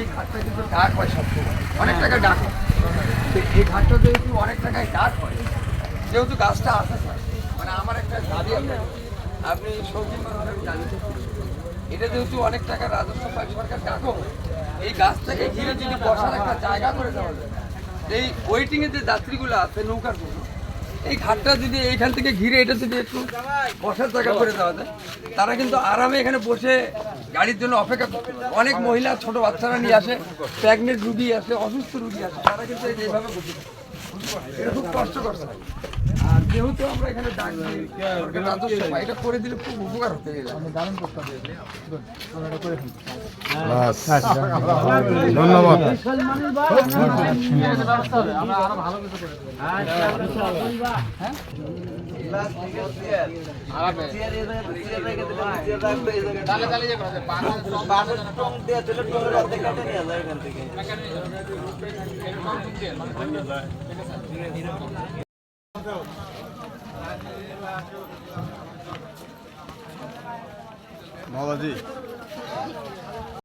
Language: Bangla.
এই ঘাটটা কিন্তু ডাক হয় অনেক টাকা ডাক এই ঘাটটা যেহেতু অনেক টাকায় ডাক হয় যেহেতু গাছটা আছে মানে আমার একটা দাবি আপনি জানি এটা যেহেতু অনেক টাকা রাজস্ব পায় সরকার হয়। এই গাছটাকে ঘিরে যদি বসার একটা জায়গা করে দেওয়া যায়, এই ওয়েটিং এর যে যাত্রীগুলো আছে, নৌকার জন্য এই ঘাটটা যদি এইখান থেকে ঘিরে এটা যদি একটু বসার জায়গা করে দেওয়া যায়, তারা কিন্তু আরামে এখানে বসে গাড়ির জন্য অপেক্ষা করতে অনেক মহিলা, ছোট বাচ্চারা নিয়ে আসে, প্রেগনেন্ট রুগী আসে, অসুস্থ রুগী আসে, তারা কিন্তু এইভাবে বসে। এটা খুব কষ্টকর স্যার। আর যেহেতু আমরা এখানে ডাক রাজস্ব এটা করে দিলে খুব উপকার হতে ধন্যবাদ। মাবাজি